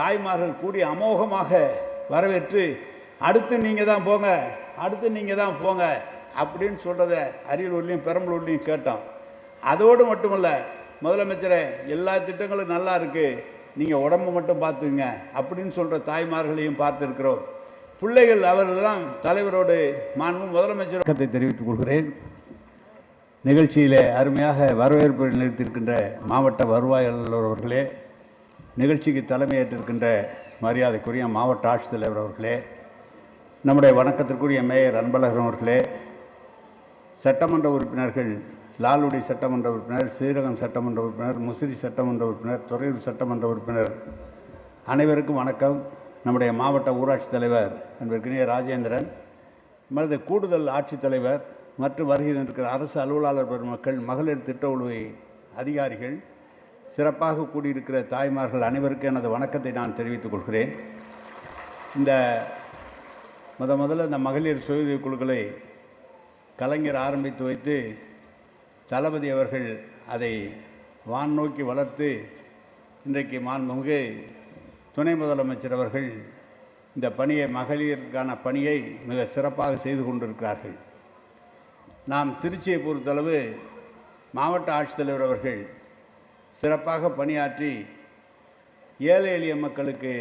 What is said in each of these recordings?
தாய்மார்கள் கூடி அமோகமாக வரவேற்று அடுத்து நீங்கள் தான் போங்க அடுத்து நீங்கள் தான் போங்க அப்படின்னு சொல்கிறத அரியலூர்லேயும் பெரம்பலூர்லேயும் கேட்டோம். அதோடு மட்டுமல்ல முதலமைச்சரே எல்லா திட்டங்களும் நல்லா இருக்குது நீங்கள் உடம்பு மட்டும் பார்த்துங்க அப்படின்னு சொல்கிற தாய்மார்களையும் பார்த்துருக்கிறோம். பிள்ளைகள் அவர்களெல்லாம் தலைவரோடு மாண்பு முதலமைச்சர் வணக்கத்தை தெரிவித்துக் கொள்கிறேன். நிகழ்ச்சியிலே அருமையாக வரவேற்பு நிறுத்தியிருக்கின்ற மாவட்ட வருவாய் அலுவலர் அவர்களே நிகழ்ச்சிக்கு தலைமையேற்றிருக்கின்ற மரியாதைக்குரிய மாவட்ட ஆட்சித்தலைவர் அவர்களே நம்முடைய வணக்கத்திற்குரிய மேயர் அன்பழகன் அவர்களே சட்டமன்ற உறுப்பினர்கள் லால்குடி சட்டமன்ற உறுப்பினர் ஸ்ரீரங்கம் சட்டமன்ற உறுப்பினர் முசிறி சட்டமன்ற உறுப்பினர் துறையூர் சட்டமன்ற உறுப்பினர் அனைவருக்கும் வணக்கம். நம்முடைய மாவட்ட ஊராட்சி தலைவர் அன்பிற்கினிய ராஜேந்திரன் மனது கூடுதல் ஆட்சித்தலைவர் மற்றும் வருகை இருக்கிற அரசு அலுவலாளர் பெருமக்கள் மகளிர் திட்ட உதவி அதிகாரிகள் சிறப்பாக கூடியிருக்கிற தாய்மார்கள் அனைவருக்கும் எனது வணக்கத்தை நான் தெரிவித்துக் கொள்கிறேன். இந்த முத முதல்ல இந்த மகளிர் சுய குழுக்களை கலைஞர் ஆரம்பித்து வைத்து தளபதி அவர்கள் அதை வான் நோக்கி வளர்த்து இன்றைக்கு மாண்புமிகு துணை முதலமைச்சர் அவர்கள் இந்த பணியை மகளிருக்கான பணியை மிக சிறப்பாக செய்து கொண்டிருக்கிறார்கள். நாம் திருச்சியை பொறுத்தளவு மாவட்ட ஆட்சித்தலைவர் அவர்கள் சிறப்பாக பணியாற்றி ஏழை எளிய மக்களுக்கு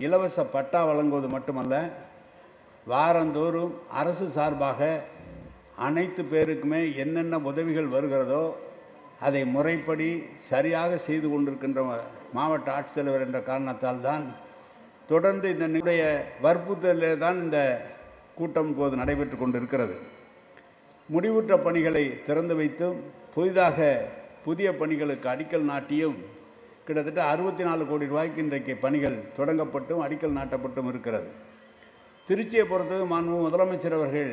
இலவச பட்டா வழங்குவது மட்டுமல்ல வாரந்தோறும் அரசு சார்பாக அனைத்து பேருக்குமே என்னென்ன உதவிகள் வருகிறதோ அதை முறைப்படி சரியாக செய்து கொண்டிருக்கின்ற மாவட்ட ஆட்சித்தலைவர் என்ற காரணத்தால் தான் தொடர்ந்து இந்த நிலைய வற்புறுத்தலே தான் இந்த கூட்டம் இப்போது நடைபெற்று கொண்டிருக்கிறது. முடிவுற்ற பணிகளை திறந்து வைத்தும் புதிதாக புதிய பணிகளுக்கு அடிக்கல் நாட்டியும் கிட்டத்தட்ட அறுபத்தி நாலு கோடி ரூபாய்க்கு இன்றைக்கு பணிகள் தொடங்கப்பட்டும் அடிக்கல் நாட்டப்பட்டும் இருக்கிறது. திருச்சியை பொறுத்தது மாண்பு முதலமைச்சர் அவர்கள்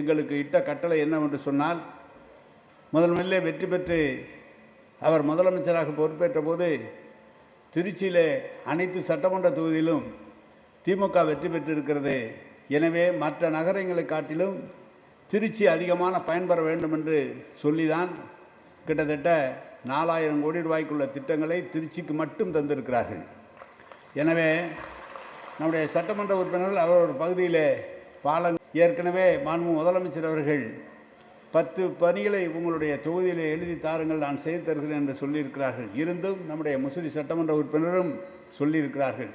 எங்களுக்கு இட்ட கட்டளை என்னவென்று சொன்னால் முதல்வரிலே வெற்றி பெற்று அவர் முதலமைச்சராக பொறுப்பேற்ற போது திருச்சியில் அனைத்து சட்டமன்ற தொகுதியிலும் திமுக வெற்றி பெற்றிருக்கிறது. எனவே மற்ற நகரங்களை காட்டிலும் திருச்சி அதிகமான பயன்பெற வேண்டும் என்று சொல்லிதான் கிட்டத்தட்ட நாலாயிரம் கோடி ரூபாய்க்குள்ள திட்டங்களை திருச்சிக்கு மட்டும் தந்திருக்கிறார்கள். எனவே நம்முடைய சட்டமன்ற உறுப்பினர்கள் அவர் ஒரு பகுதியில் பாலங் ஏற்கனவே மாண்பு முதலமைச்சர் அவர்கள் பத்து பணிகளை உங்களுடைய தொகுதியில் எழுதி தாருங்கள் நான் செய்து தருகிறேன் என்று சொல்லியிருக்கிறார்கள். இருந்தும் நம்முடைய முசிறி சட்டமன்ற உறுப்பினரும் சொல்லியிருக்கிறார்கள்.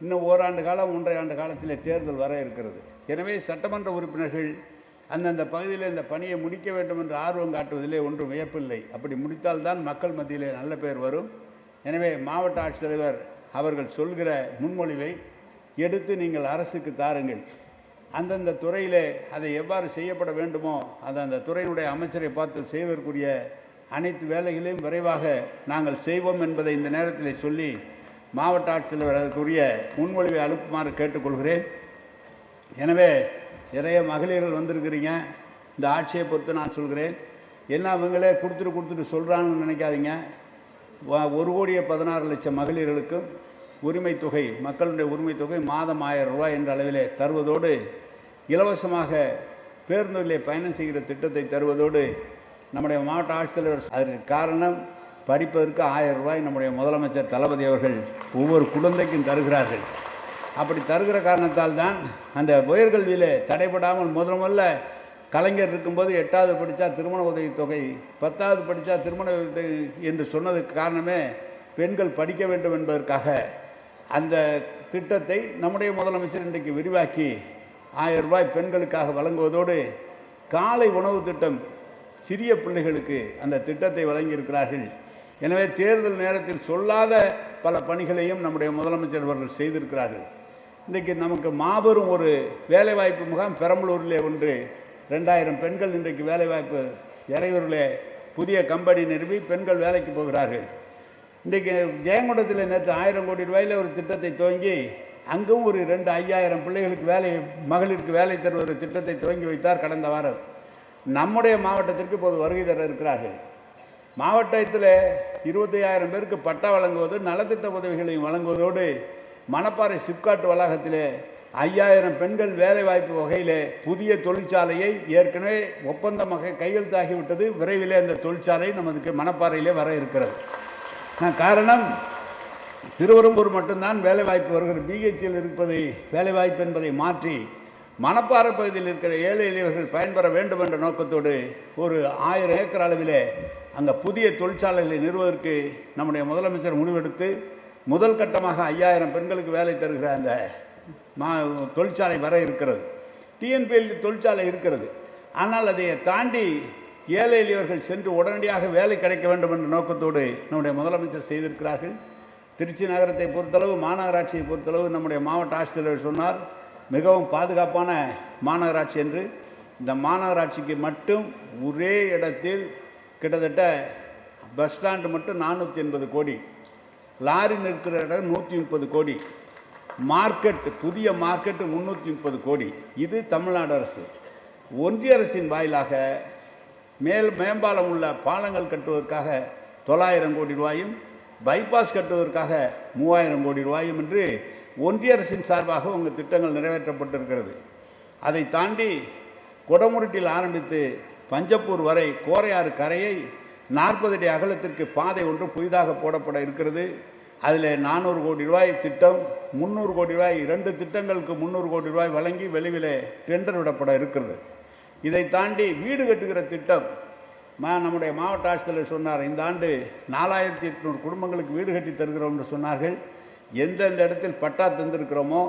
இன்னும் ஓராண்டு காலம் ஒன்றரை ஆண்டு காலத்தில் தேர்தல் வர இருக்கிறது. எனவே சட்டமன்ற உறுப்பினர்கள் அந்தந்த பகுதியில் இந்த பணியை முடிக்க வேண்டும் என்று ஆர்வம் காட்டுவதிலே ஒன்றும் வியப்பில்லை. அப்படி முடித்தால்தான் மக்கள் மத்தியிலே நல்ல பெயர் வரும். எனவே மாவட்ட ஆட்சித்தலைவர் அவர்கள் சொல்கிற முன்மொழிவை எடுத்து நீங்கள் அரசுக்கு தாருங்கள். அந்தந்த துறையிலே அதை எவ்வாறு செய்யப்பட வேண்டுமோ அதை அந்த துறையினுடைய அமைச்சரை பார்த்து செய்வதற்குரிய அனைத்து வேலைகளையும் விரைவாக நாங்கள் செய்வோம் என்பதை இந்த நேரத்தில் சொல்லி மாவட்ட ஆட்சித்தலைவர் அதற்குரிய முன்மொழிவை அனுப்புமாறு கேட்டுக்கொள்கிறேன். எனவே நிறைய மகளிர்கள் வந்திருக்கிறீங்க. இந்த ஆட்சியை பொறுத்து நான் சொல்கிறேன். என்ன அவங்களே கொடுத்துட்டு கொடுத்துட்டு சொல்கிறாங்கன்னு நினைக்காதீங்க. ஒரு கோடியே பதினாறு லட்சம் மகளிர்களுக்கும் உரிமை தொகை மக்களுடைய உரிமை தொகை மாதம் ஆயிரம் ரூபாய் என்ற அளவிலே தருவதோடு இலவசமாக பேருந்துகளிலே பயணம் செய்கிற திட்டத்தை தருவதோடு நம்முடைய மாவட்ட ஆட்சித்தலைவர் அதற்கு காரணம் படிப்பதற்கு ஆயிரம் ரூபாய் நம்முடைய முதலமைச்சர் தளபதி அவர்கள் ஒவ்வொரு குழந்தைக்கும் தருகிறார்கள். அப்படி தருகிற காரணத்தால் தான் அந்த உயர்கல்வியில் தடைபடாமல் முதல் முதல்ல கலைஞர் இருக்கும்போது எட்டாவது படித்தா திருமண உதவித்தொகை தொகை பத்தாவது படித்தா திருமண உதவி என்று சொன்னதுக்கு காரணமே பெண்கள் படிக்க வேண்டும் என்பதற்காக. அந்த திட்டத்தை நம்முடைய முதலமைச்சர் இன்றைக்கு விரிவாக்கி ஆயிரம் ரூபாய் பெண்களுக்காக வழங்குவதோடு காலை உணவு திட்டம் சிறிய பிள்ளைகளுக்கு அந்த திட்டத்தை வழங்கியிருக்கிறார்கள். எனவே தேர்தல் நேரத்தில் சொல்லாத பல பணிகளையும் நம்முடைய முதலமைச்சர் அவர்கள் செய்திருக்கிறார்கள். இன்றைக்கு நமக்கு மாபெரும் ஒரு வேலைவாய்ப்பு முகாம் பெரம்பலூரிலே ஒன்று. ரெண்டாயிரம் பெண்கள் இன்றைக்கு வேலைவாய்ப்பு இறையூரிலே புதிய கம்பெனி நிறுவி பெண்கள் வேலைக்கு போகிறார்கள். இன்றைக்கு ஜெயங்கொண்டத்தில் நேற்று ஆயிரம் கோடி ரூபாயில் ஒரு திட்டத்தை துவங்கி அங்கும் ஒரு ரெண்டு ஐயாயிரம் பிள்ளைகளுக்கு வேலை மகளிருக்கு வேலை தருவது திட்டத்தை துவங்கி வைத்தார் கடந்த வாரம். நம்முடைய மாவட்டத்திற்கு இப்போது வருகை தர இருக்கிறார்கள். மாவட்டத்தில் ஆயிரம் பேருக்கு பட்டா வழங்குவது நலத்திட்ட உதவிகளையும் வழங்குவதோடு மணப்பாறை சிப்காட் வளாகத்திலே ஐயாயிரம் பெண்கள் வேலைவாய்ப்பு வகையிலே புதிய தொழிற்சாலையை ஏற்கனவே ஒப்பந்தமாக கையெழுத்தாகிவிட்டது விரைவிலே அந்த தொழிற்சாலை நமக்கு மணப்பாறையிலே வர இருக்கிறது. காரணம் திருவெரும்பூர் மட்டும்தான் வேலைவாய்ப்பு வருகிறது. பிஹெச்சியில் இருப்பதை வேலைவாய்ப்பு என்பதை மாற்றி மணப்பாறை பகுதியில் இருக்கிற ஏழை எளியவர்கள் பயன்பெற வேண்டும் என்ற நோக்கத்தோடு ஒரு ஆயிரம் ஏக்கர் அளவிலே அங்கே புதிய தொழிற்சாலைகளை நிறுவதற்கு நம்முடைய முதலமைச்சர் முடிவெடுத்து முதல் கட்டமாக ஐயாயிரம் பெண்களுக்கு வேலை தருகிற அந்த மா தொழிற்சாலை வர இருக்கிறது. டிஎன்பிஎல் தொழிற்சாலை இருக்கிறது. ஆனால் அதை தாண்டி ஏழை எளியவர்கள் சென்று உடனடியாக வேலை கிடைக்க வேண்டும் என்ற நோக்கத்தோடு நம்முடைய முதலமைச்சர் செய்திருக்கிறார்கள். திருச்சி நகரத்தை பொறுத்தளவு மாநகராட்சியை பொறுத்தளவு நம்முடைய மாவட்ட ஆட்சித்தலைவர் சொன்னார் மிகவும் பாதுகாப்பான மாநகராட்சி என்று. இந்த மாநகராட்சிக்கு மட்டும் ஒரே இடத்தில் கிட்டத்தட்ட பஸ் ஸ்டாண்டு மட்டும் நானூற்றி எண்பது கோடி லாரி நிற்கிற இடம் நூற்றி முப்பது கோடி. மார்க்கெட் புதிய மார்க்கெட்டு முந்நூற்றி முப்பது கோடி. இது தமிழ்நாடு அரசு. ஒன்றிய அரசின் வாயிலாக மேல் மேம்பாலம் உள்ள பாலங்கள் கட்டுவதற்காக தொள்ளாயிரம் கோடி ரூபாயும் பைபாஸ் கட்டுவதற்காக மூவாயிரம் கோடி ரூபாயும் என்று ஒன்றிய அரசின் சார்பாக உங்கள் திட்டங்கள் நிறைவேற்றப்பட்டிருக்கிறது. அதை தாண்டி குடமுருட்டில் ஆரம்பித்து பஞ்சப்பூர் வரை கோரையாறு கரையை நாற்பது அடி அகலத்திற்கு பாதை ஒன்று புதிதாக போடப்பட இருக்கிறது. அதில் நானூறு கோடி ரூபாய் திட்டம் முந்நூறு கோடி ரூபாய் இரண்டு திட்டங்களுக்கு முந்நூறு கோடி ரூபாய் வழங்கி வெளியில் டெண்டர் விடப்பட இருக்கிறது. இதை தாண்டி வீடு கட்டுகிற திட்டம் மா நம்முடைய மாவட்ட ஆட்சித்தலைவர் சொன்னார் இந்த ஆண்டு நாலாயிரத்தி எட்நூறு குடும்பங்களுக்கு வீடு கட்டி தருகிறோம் என்று சொன்னார்கள். எந்தெந்த இடத்தில் பட்டா தந்திருக்கிறோமோ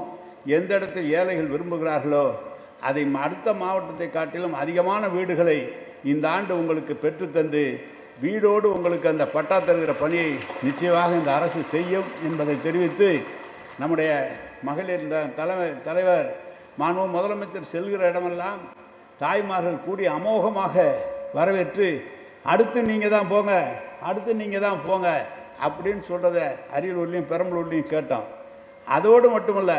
எந்த இடத்தில் ஏழைகள் விரும்புகிறார்களோ அதை அடுத்த மாவட்டத்தை காட்டிலும் அதிகமான வீடுகளை இந்த ஆண்டு உங்களுக்கு பெற்றுத்தந்து வீடோடு உங்களுக்கு அந்த பட்டா தருகிற பணியை நிச்சயமாக இந்த அரசு செய்யும் என்பதை தெரிவித்து நம்முடைய மகளிர் தலைமை தலைவர் மாண்பு முதலமைச்சர் செல்கிற இடமெல்லாம் தாய்மார்கள் கூடி அமோகமாக வரவேற்று அடுத்து நீங்கள் தான் போங்க அடுத்து நீங்கள் தான் போங்க அப்படின்னு சொல்கிறத அரியலூர்லேயும் பெரம்பலூர்லேயும் கேட்டோம். அதோடு மட்டுமல்ல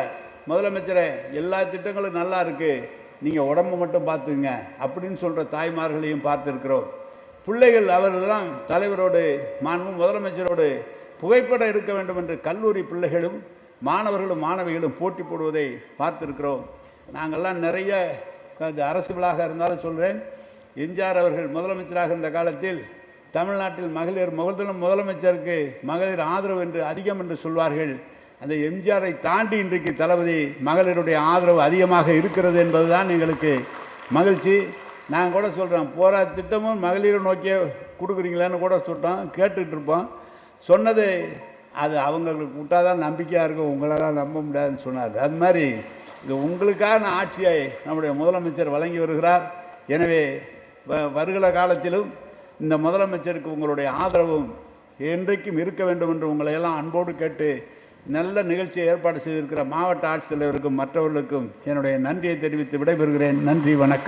முதலமைச்சரே எல்லா திட்டங்களும் நல்லா இருக்குது நீங்கள் உடம்பு மட்டும் பார்த்துங்க அப்படின்னு சொல்கிற தாய்மார்களையும் பார்த்துருக்கிறோம். பிள்ளைகள் அவர்களெல்லாம் தலைவரோடு மாண்பும் முதலமைச்சரோடு புகைப்படம் எடுக்க வேண்டும் என்று கல்லூரி பிள்ளைகளும் மாணவர்களும் மாணவிகளும் போட்டி போடுவதை பார்த்திருக்கிறோம். நாங்கள்லாம் நிறைய இந்த அரசு விழாக இருந்தாலும் சொல்கிறேன் எம்ஜிஆர் அவர்கள் முதலமைச்சராக இருந்த காலத்தில் தமிழ்நாட்டில் மகளிர் முதலும் முதலமைச்சருக்கு மகளிர் ஆதரவு என்று அதிகம் என்று சொல்வார்கள். அந்த எம்ஜிஆரை தாண்டி இன்றைக்கு தளபதி மகளிருடைய ஆதரவு அதிகமாக இருக்கிறது என்பதுதான் எங்களுக்கு மகிழ்ச்சி. நான் கூட சொல்கிறேன் போரா திட்டமும் மகளிரை நோக்கியே கொடுக்குறீங்களான்னு கூட சொல்லிட்டோம் கேட்டுக்கிட்டு இருப்போம் சொன்னது அது அவங்களுக்கு விட்டாதான் நம்பிக்கையாக இருக்கும் உங்களால் நம்ப முடியாதுன்னு சொன்னார். அது மாதிரி இது உங்களுக்கான ஆட்சியை நம்முடைய முதலமைச்சர் வழங்கி வருகிறார். எனவே வ- வருகிற காலத்திலும் இந்த முதலமைச்சருக்கு உங்களுடைய ஆதரவும் என்றைக்கும் இருக்க வேண்டும் என்று உங்களை எல்லாம் அன்போடு கேட்டு நல்ல நிகழ்ச்சியை ஏற்பாடு செய்திருக்கிற மாவட்ட ஆட்சித்தலைவருக்கும் மற்றவர்களுக்கும் என்னுடைய நன்றியை தெரிவித்து விடைபெறுகிறேன். நன்றி வணக்கம்.